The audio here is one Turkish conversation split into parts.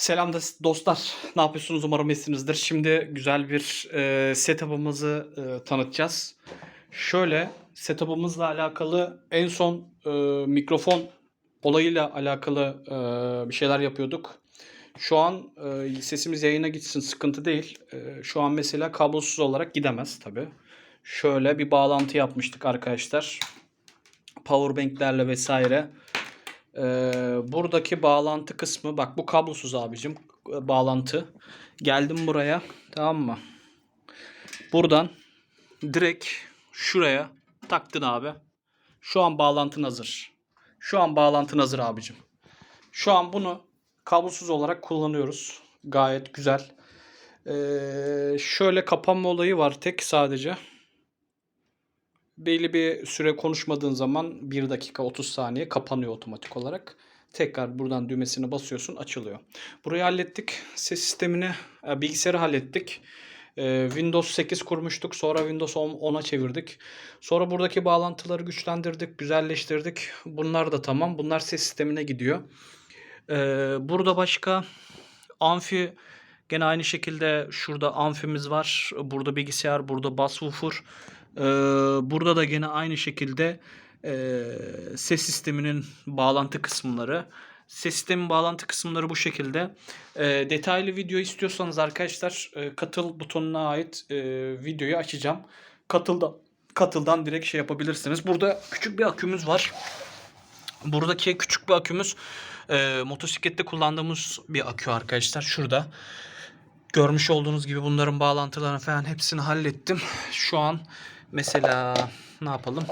Selam dostlar. Ne yapıyorsunuz? Umarım iyisinizdir. Şimdi güzel bir e, setup'ımızı e, tanıtacağız. Şöyle setup'ımızla alakalı en son e, mikrofon olayıyla alakalı e, bir şeyler yapıyorduk. Şu an e, sesimiz yayına gitsin sıkıntı değil. E, şu an mesela kablosuz olarak gidemez tabi. Şöyle bir bağlantı yapmıştık arkadaşlar. Powerbank'lerle vesaire. Ee, buradaki bağlantı kısmı bak bu kablosuz abicim e, bağlantı. Geldim buraya tamam mı? Buradan direkt şuraya taktın abi. Şu an bağlantın hazır. Şu an bağlantın hazır abicim. Şu an bunu kablosuz olarak kullanıyoruz. Gayet güzel. Ee, şöyle kapanma olayı var tek sadece. Belli bir süre konuşmadığın zaman 1 dakika 30 saniye kapanıyor otomatik olarak. Tekrar buradan düğmesine basıyorsun açılıyor. Burayı hallettik. Ses sistemini, e, bilgisayarı hallettik. E, Windows 8 kurmuştuk. Sonra Windows 10 10'a çevirdik. Sonra buradaki bağlantıları güçlendirdik, güzelleştirdik. Bunlar da tamam. Bunlar ses sistemine gidiyor. E, Burada başka amfi gene aynı şekilde şurada amfimiz var. Burada bilgisayar, burada bas woofer. Ee, burada da gene aynı şekilde e, ses sisteminin bağlantı kısımları. Ses sistemin bağlantı kısımları bu şekilde. E, detaylı video istiyorsanız arkadaşlar e, katıl butonuna ait e, videoyu açacağım. Katılda katıldan direkt şey yapabilirsiniz. Burada küçük bir akümüz var. Buradaki küçük bir akümüz e, motosiklette kullandığımız bir akü arkadaşlar. Şurada. Görmüş olduğunuz gibi bunların bağlantılarını falan hepsini hallettim. Şu an mesela ne yapalım?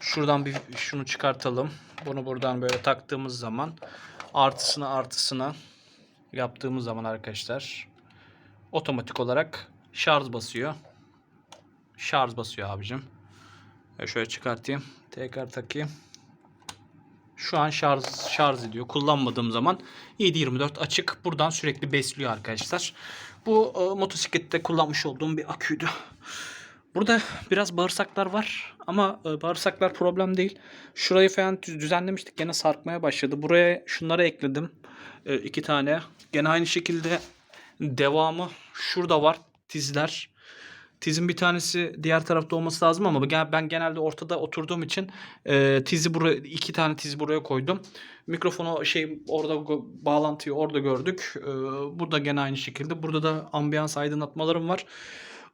Şuradan bir şunu çıkartalım. Bunu buradan böyle taktığımız zaman artısına artısına yaptığımız zaman arkadaşlar otomatik olarak şarj basıyor. Şarj basıyor abicim. Şöyle çıkartayım. Tekrar takayım. Şu an şarj şarj ediyor. Kullanmadığım zaman 7/24 açık. Buradan sürekli besliyor arkadaşlar. Bu e, motosiklette kullanmış olduğum bir aküydü. Burada biraz bağırsaklar var ama e, bağırsaklar problem değil. Şurayı falan düz- düzenlemiştik. Gene sarkmaya başladı. Buraya şunları ekledim. E, iki tane. Gene aynı şekilde devamı şurada var. Tizler. Tizin bir tanesi diğer tarafta olması lazım ama ben genelde ortada oturduğum için e, tizi buraya iki tane tiz buraya koydum. Mikrofonu şey orada bağlantıyı orada gördük. E, burada gene aynı şekilde. Burada da ambiyans aydınlatmalarım var.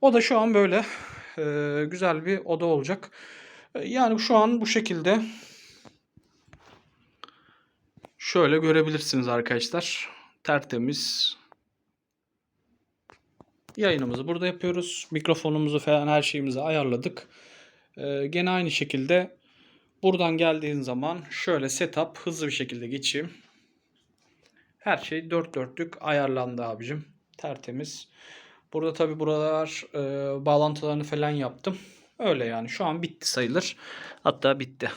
O da şu an böyle e, güzel bir oda olacak. E, yani şu an bu şekilde şöyle görebilirsiniz arkadaşlar. Tertemiz. Yayınımızı burada yapıyoruz. Mikrofonumuzu falan her şeyimizi ayarladık. Ee, gene aynı şekilde buradan geldiğin zaman şöyle setup hızlı bir şekilde geçeyim. Her şey dört dörtlük ayarlandı abicim. Tertemiz. Burada tabi buralar e, bağlantılarını falan yaptım. Öyle yani şu an bitti sayılır. Hatta bitti.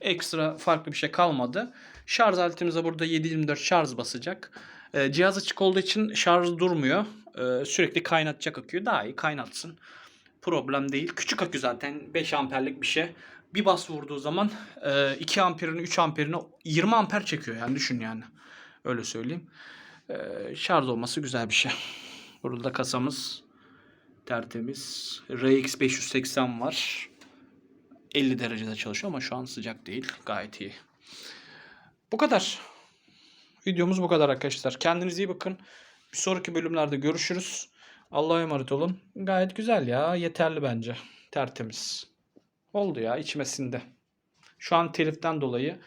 Ekstra farklı bir şey kalmadı. Şarj aletimize burada 7/24 şarj basacak. Ee, cihaz açık olduğu için şarj durmuyor. Ee, sürekli kaynatacak aküyü. Daha iyi kaynatsın. Problem değil. Küçük akü zaten 5 amperlik bir şey. Bir bas vurduğu zaman e, 2 amperini 3 amperini 20 amper çekiyor yani düşün yani. Öyle söyleyeyim. Ee, şarj olması güzel bir şey. Burada da kasamız tertemiz. RX 580 var. 50 derecede çalışıyor ama şu an sıcak değil. Gayet iyi. Bu kadar. Videomuz bu kadar arkadaşlar. Kendinize iyi bakın. Bir sonraki bölümlerde görüşürüz. Allah'a emanet olun. Gayet güzel ya. Yeterli bence. Tertemiz. Oldu ya içmesinde. Şu an teliften dolayı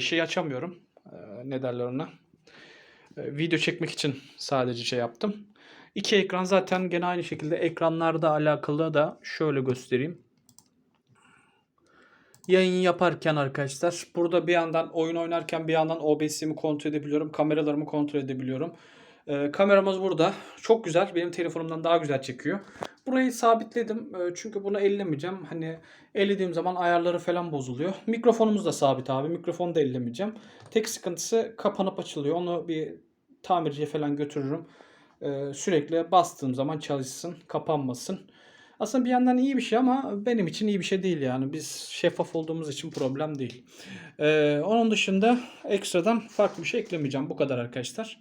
şey açamıyorum. E, ne derler ona? E, video çekmek için sadece şey yaptım. İki ekran zaten gene aynı şekilde ekranlarda alakalı da şöyle göstereyim yayın yaparken arkadaşlar burada bir yandan oyun oynarken bir yandan OBS'imi kontrol edebiliyorum. Kameralarımı kontrol edebiliyorum. Ee, kameramız burada. Çok güzel. Benim telefonumdan daha güzel çekiyor. Burayı sabitledim. Ee, çünkü bunu ellemeyeceğim. Hani ellediğim zaman ayarları falan bozuluyor. Mikrofonumuz da sabit abi. Mikrofonu da ellemeyeceğim. Tek sıkıntısı kapanıp açılıyor. Onu bir tamirciye falan götürürüm. Ee, sürekli bastığım zaman çalışsın, kapanmasın. Aslında bir yandan iyi bir şey ama benim için iyi bir şey değil yani. Biz şeffaf olduğumuz için problem değil. Ee, onun dışında ekstradan farklı bir şey eklemeyeceğim. Bu kadar arkadaşlar.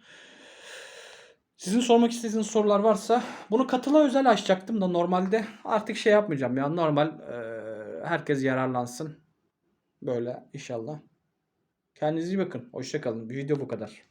Sizin sormak istediğiniz sorular varsa bunu katıla özel açacaktım da normalde artık şey yapmayacağım ya normal e, herkes yararlansın. Böyle inşallah. Kendinize iyi bakın. Hoşçakalın. Video bu kadar.